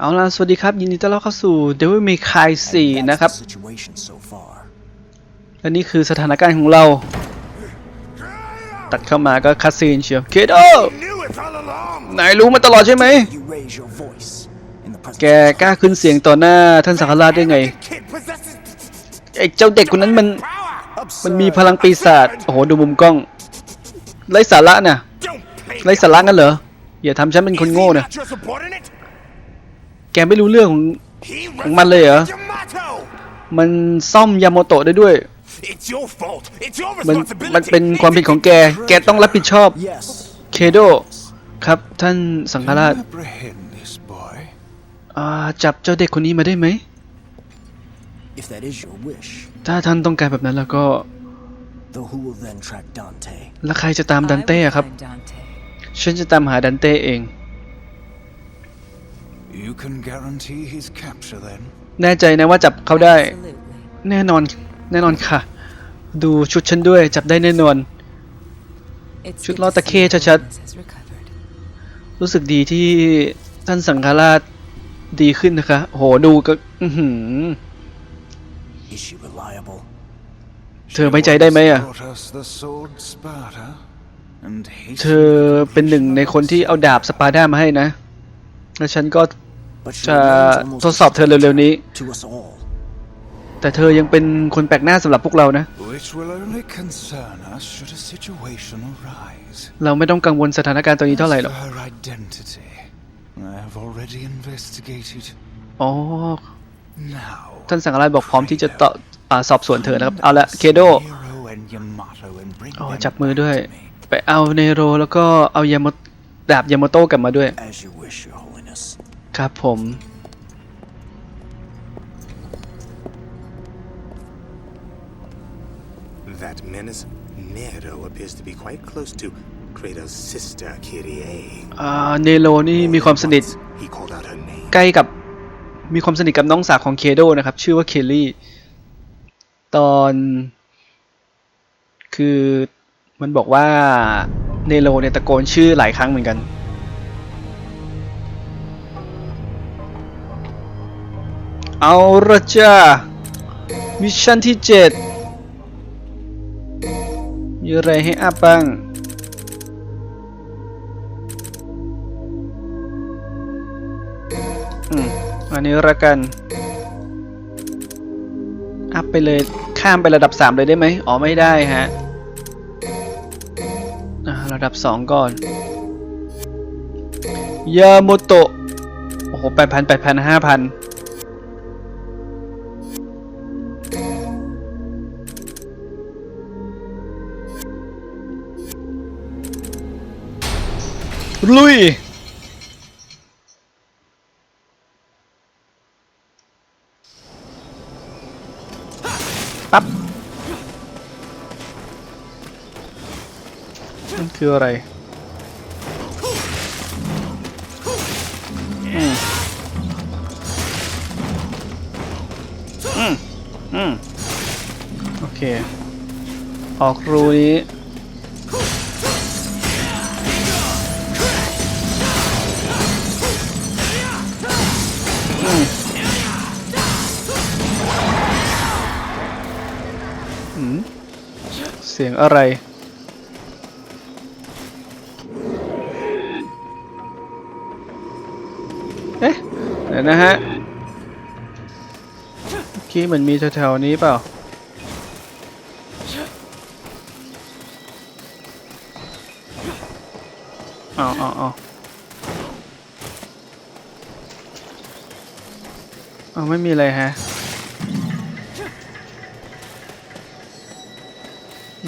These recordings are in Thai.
เอาล่ะ สวัสดีครับ ยินดีต้อนรับเข้าสู่ Devil May Cry 4 นะครับ Situation so far. และนี่คือสถานการณ์ของเรา ตัดเข้ามาก็คัสซีนเชียวเคโด knew it all along. นายรู้มาตลอดใช่ไหม You raise your voice in the presence แกกล้าขึ้นเสียงต่อหน้าท่านสังฆราชได้ไง Kid possesses ไอ้เจ้าเด็กคนนั้นมัน power. มันมีพลังปีศาจ โอ้โห ดูมุมกล้อง ไร้สาระน่ะ Don't play. ไร้สาระงั้นเหรอ อย่าทำฉันเป็นคน Is he โง่นะ not your subordinate? แกไม่รู้เรื่องของของมันเลยเหรอ มันซ่อมยาโมโตะได้ด้วย มันมันเป็นความผิดของแก แกต้องรับผิดชอบ เคโด ครับท่านสังฆราชจับเจ้าเด็กคนนี้มาได้ไหม ถ้าท่านต้องการแบบนั้นแล้วก็ แล้วใครจะตามดันเต้ครับ ฉันจะตามหาดันเต้เอง You can guarantee his capture then? แน่ใจนะว่าจับเขาได้ Absolutely. แน่นอนแน่นอนค่ะ ดูชุดฉันด้วยจับได้แน่นอน It's Chút good lo to ta see kê the cho chất. witness has recovered. รู้สึกดีที่ท่านสังฆราชดีขึ้นนะคะโหดูก็อือหือ Is she reliable? เธอไว้ใจได้ไหมอะ Brought us the sword Sparta and เธอเป็นหนึ่งในคนที่เอาดาบสปาร์ด้ามาให้นะ และฉันก็ But she จะ remains almost ทดสอบเธอเร็วๆนี้ to us all. แต่เธอยังเป็นคนแปลกหน้าสำหรับพวกเรานะ which will only concern us should a situation arise. เราไม่ต้องกังวลสถานการณ์ตอนนี้เท่าไหร่หรอก As for her identity, I have already investigated. อ๋อ Now, ท่านสังฆราชบอกพร้อมที่จะต่ออ่าสอบสวนเธอนะครับ เอาละเคโด Nero and Yamato and bring อ๋อ them จับมือ back ด้วย to me. ไปเอาเนโรแล้วก็เอายาโมดาบยาโมโต้กลับมาด้วย ครับผม That menace Nero appears to be quite close to Kratos' sister Kyrie. อ่าเนโรนี่มีความสนิท He called out her name. ใกล้กับมีความสนิทกับน้องสาวของเคโดนะครับ ชื่อว่าเคลลี่ ตอนคือมันบอกว่าเนโรเนี่ยตะโกนชื่อหลายครั้งเหมือนกัน เอาละจ้ามิชชั่นที่เจ็ดมีอะไรให้อัพบ้าง อืม อันนี้ละกัน อัพไปเลย ข้ามไประดับ 3 เลยได้ไหม อ๋อ ไม่ได้ฮะ ระดับ 2 ก่อน ยาโมโตะ โอ้โหแปดพันแปดพันห้าพัน ลุย ปั๊บนั่นคืออะไรอืมอืมอืมโอเค ออกรูนี้ สียงอะไร เอ๊ะเดี๋ยวนะฮะเมื่อกี้เหมือนมีแถวๆนี้เปล่า เอาเอาเอาเอาไม่มีอะไรฮะ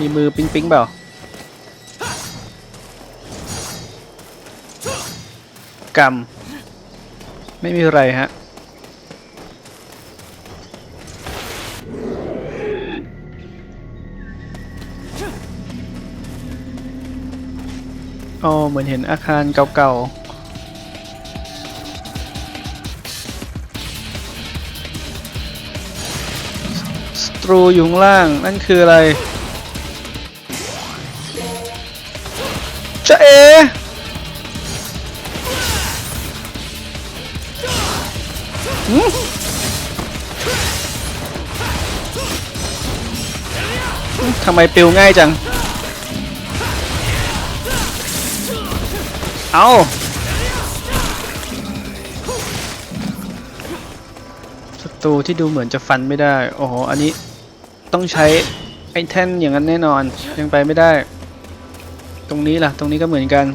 มีมือปิ๊งปิ๊งเปล่ากำไม่มีอะไรฮะ อ๋อ เหมือนเห็นอาคารเก่าๆ สตรูอยู่ข้างล่าง นั่นคืออะไร ทำไมปิวง่ายจัง เอาศัตรูที่ดูเหมือนจะฟันไม่ได้ โอ้โห อันนี้ต้องใช้ไอ้แท่นอย่างนั้นแน่นอน ยังไปไม่ได้ ตรงนี้ล่ะ ตรงนี้ก็เหมือนกัน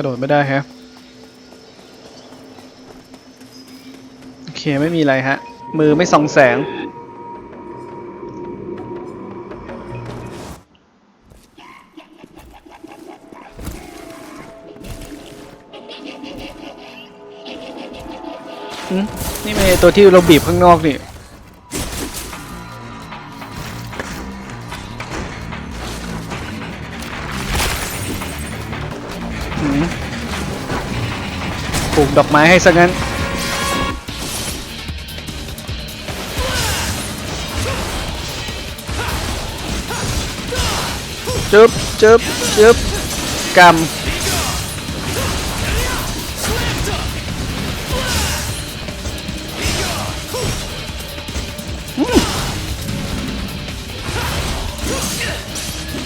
ระโดดไม่ได้ฮะโอเค ไม่มีอะไรฮะ มือไม่ส่องแสง นี่ไม่ตัวที่เราบีบข้างนอกนี่ ดอกไม้ให้ซะงั้น จึบจึบจึบกำ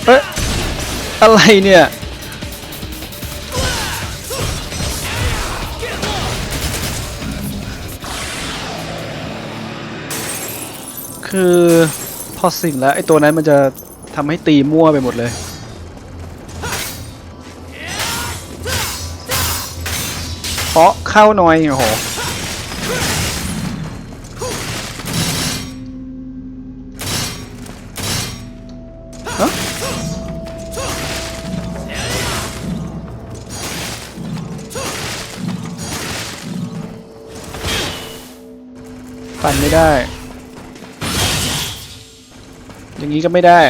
เอ๊ะอะไรเนี่ย คือพอสิ่งแล้วไอ้ตัวนั้นมันจะทำให้ตีมั่วไปหมดเลย เพราะเข้าหน่อยโอ้โหฮะปั่นไม่ได้ อย่างนี้ก็ไม่ได้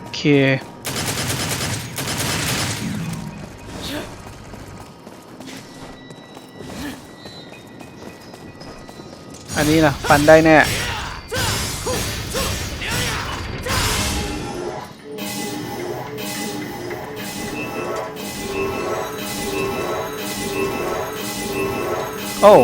โอเคอันนี้ล่ะฟันได้แน่ โอ้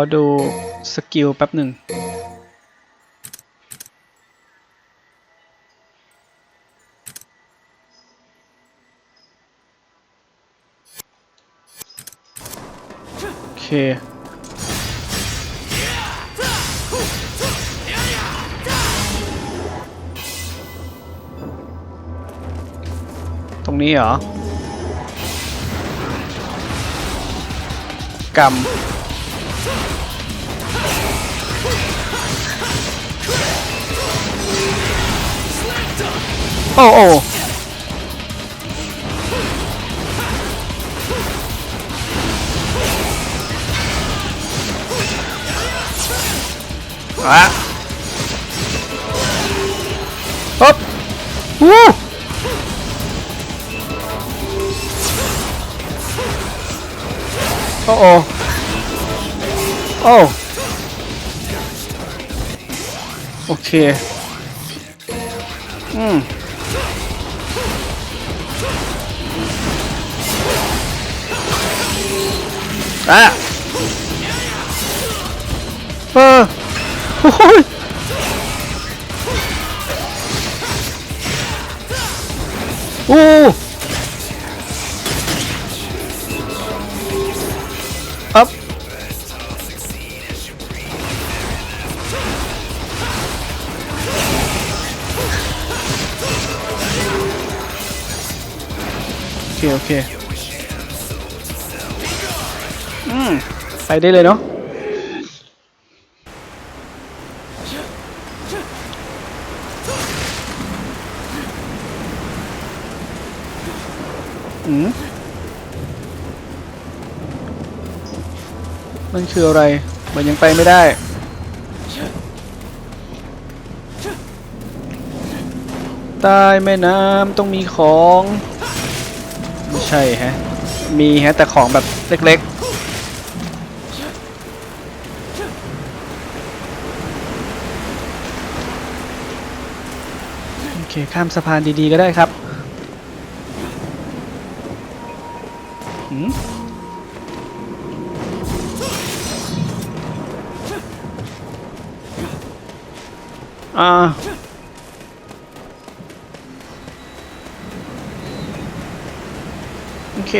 อดูสกิลแป๊บหนึ่ง โอเค ตรงนี้เหรอกร รมโอ้โอ้อะฮึ 아! 아! 호홀! 오! 앞! 오케이, 오케이. อืมไปได้เลยเนาะอืมมันคืออะไร มันยังไปไม่ได้ ใต้แม่น้ำต้องมีของ ไม่ใช่ฮะ มีฮะ แต่ของแบบเล็กๆ เคข้ามสะพานดีๆก็ได้ครับหืมอ่าโอเค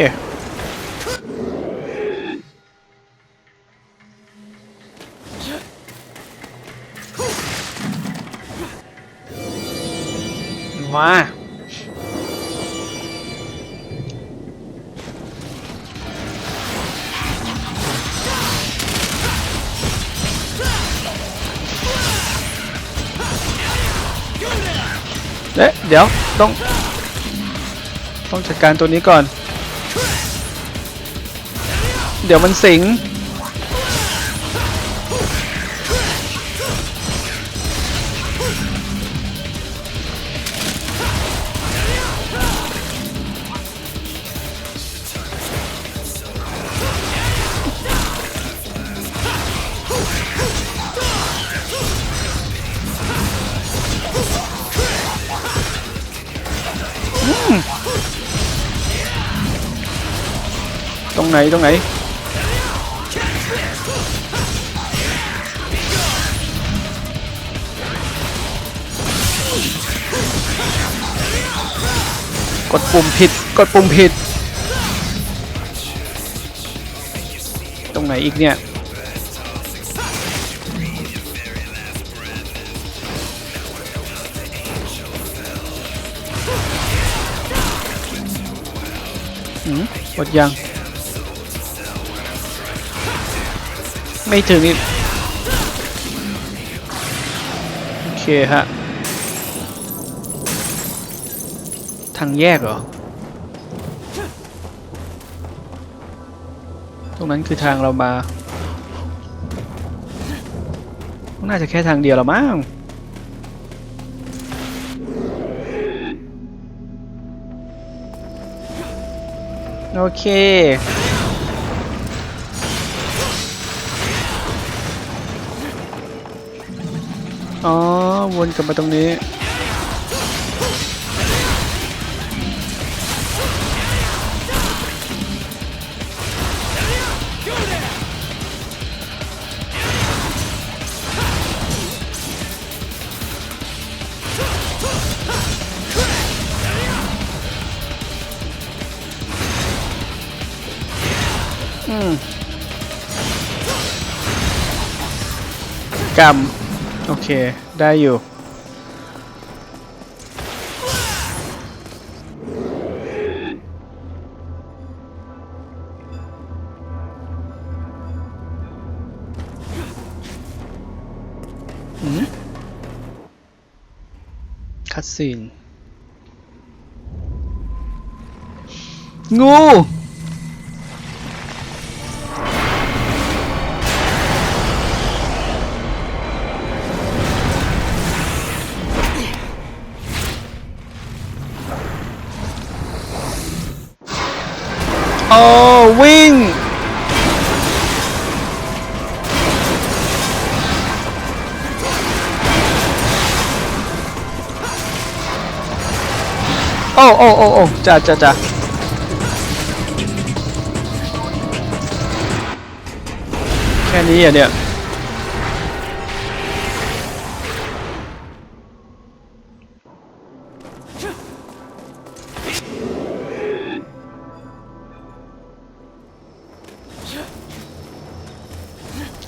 เอ๊ะเดี๋ยวต้อง ต้องจัดการตัวนี้ก่อน เดี๋ยวมันสิง ตรงไหนตรงไหน กดปุ่มผิด กดปุ่มผิด ตรงไหนอีกเนี่ยหืมดยัง ไม่ถึงอีก โอเคฮะ ทางแยกเหรอ ตรงนั้นคือทางเรามา น่าจะแค่ทางเดียวละมั้งโอเค อ๋อ วนกลับมาตรงนี้ อืมกรรม โอเค ได้อยู่คัดซีนงู วิ่ง โอ้โอ้โอ้โอ้จ้าจ้าจ้าแค่นี้อะเนี่ย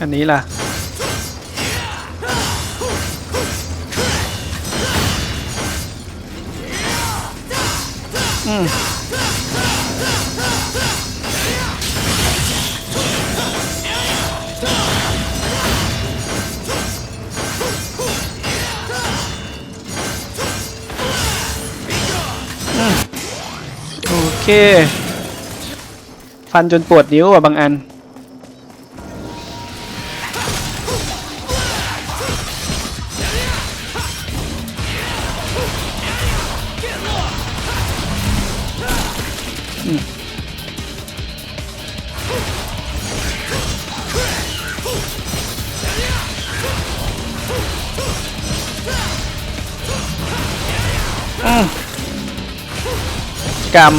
ันนี้ล่ะ อืมโอเค ฟันจนปวดนิ้วอะบางอัน กรรม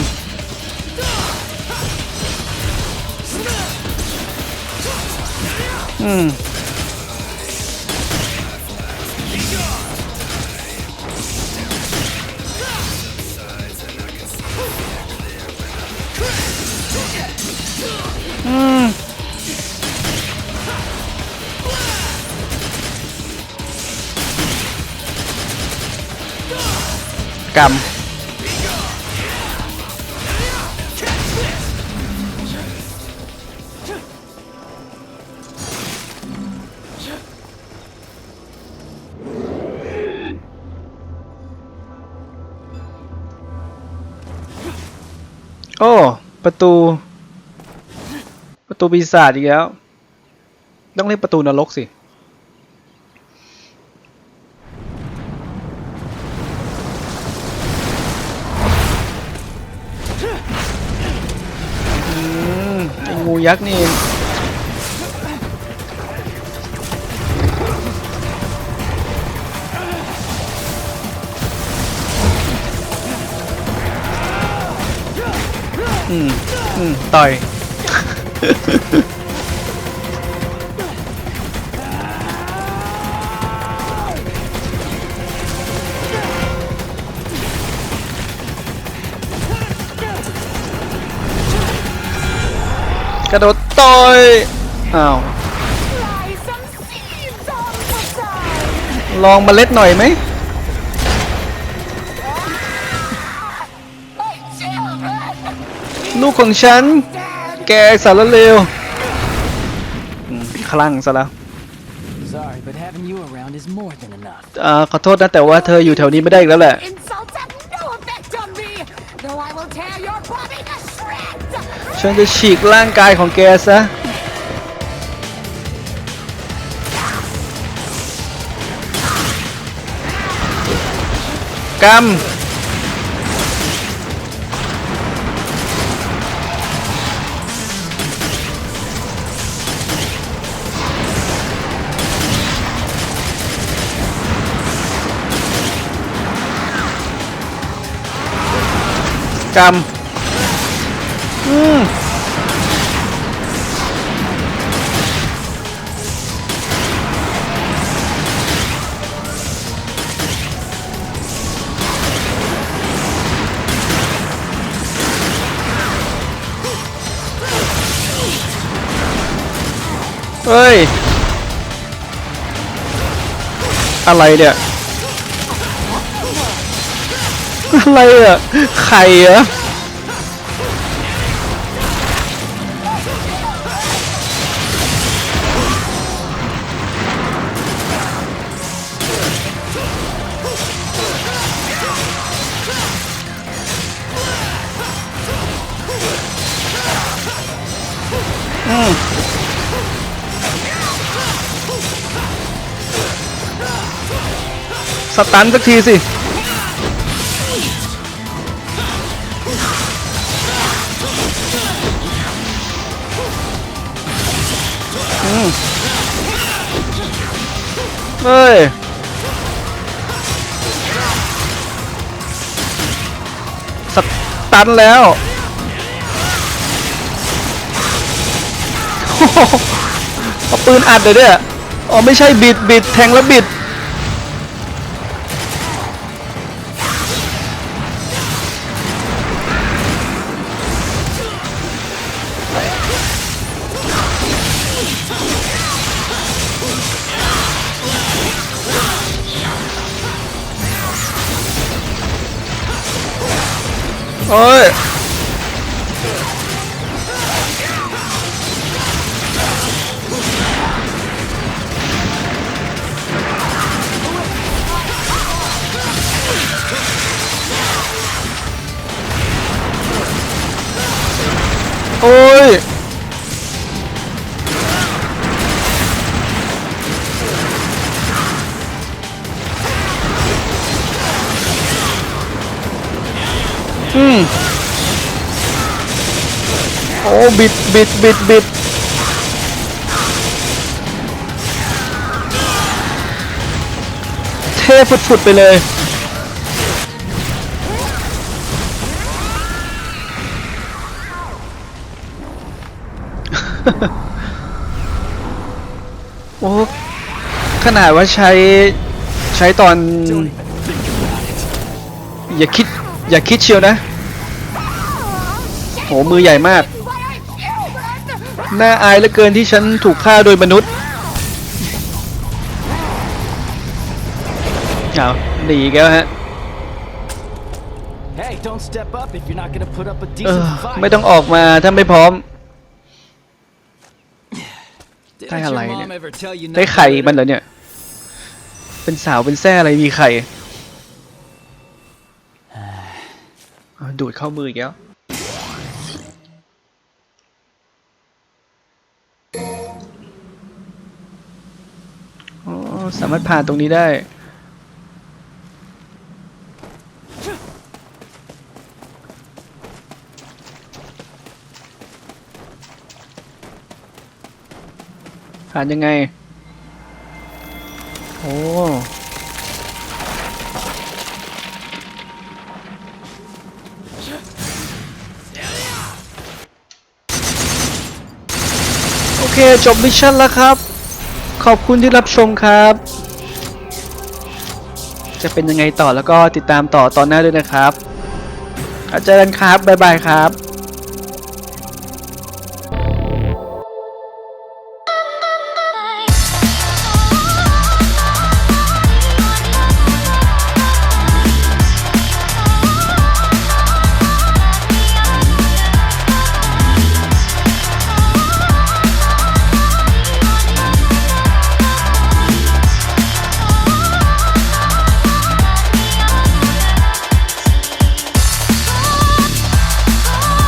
ประตู ประตูปีศาจอีกแล้ว ต้องเรียกประตูนรกสิอืมไอ้งูยักษ์นี่ ต่อย กระโดดต่อย อ้าว ลองมาเล็ดหน่อยไหม ลูกของฉัน dead. แกสารเลวอืมคลั่งซะแล้ว Sorry, but having you around is more than enough. อ่าขอโทษนะแต่ว่าเธออยู่แถวนี้ไม่ได้อีกแล้วแหละ Insults have no effect on me, though I will tear your body to shreds. ฉันจะฉีกร่างกายของแกซะกรรม กรรม อืมเฮ้ย อะไรเนี่ย อะไรอะไข่เหรอสตันสักทีสิ เฮ้ยสตันแล้วโอ้โหเอาปืนอัดเลยเนี่ย อ๋อไม่ใช่บิดบิดแทงแล้วบิด โบิดบิดบิดบิดเท่ฝุดๆไปเลยโอ้ขนาดว่าใช้ใช้ตอน อย่าคิด อย่าคิดเชียวนะ โห มือใหญ่มาก น่าอายเหลือเกินที่ฉันถูกฆ่าโดยมนุษย์เอาหนีอีกันฮะ Hey, don't step up if you're not gonna put up a เอ decent อ fight. ไม่ต้องออกมาถ้าไม่พร้อม Didn't Tay your halay mom niya. ever tell you ได้ not ไข่ to มันเหรอเนี่ย เป็นสาวเป็นแซ่อะไรมีไข่อ่าดูดเข้ามืออีกแล้ว สามารถผ่านตรงนี้ได้ ผ่านยังไง โอ้โอเค จบมิชชั่นแล้วครับ ขอบคุณที่รับชมครับ จะเป็นยังไงต่อแล้วก็ติดตามต่อตอนหน้าด้วยนะครับอาจารย์ครับ บ๊ายบายครับ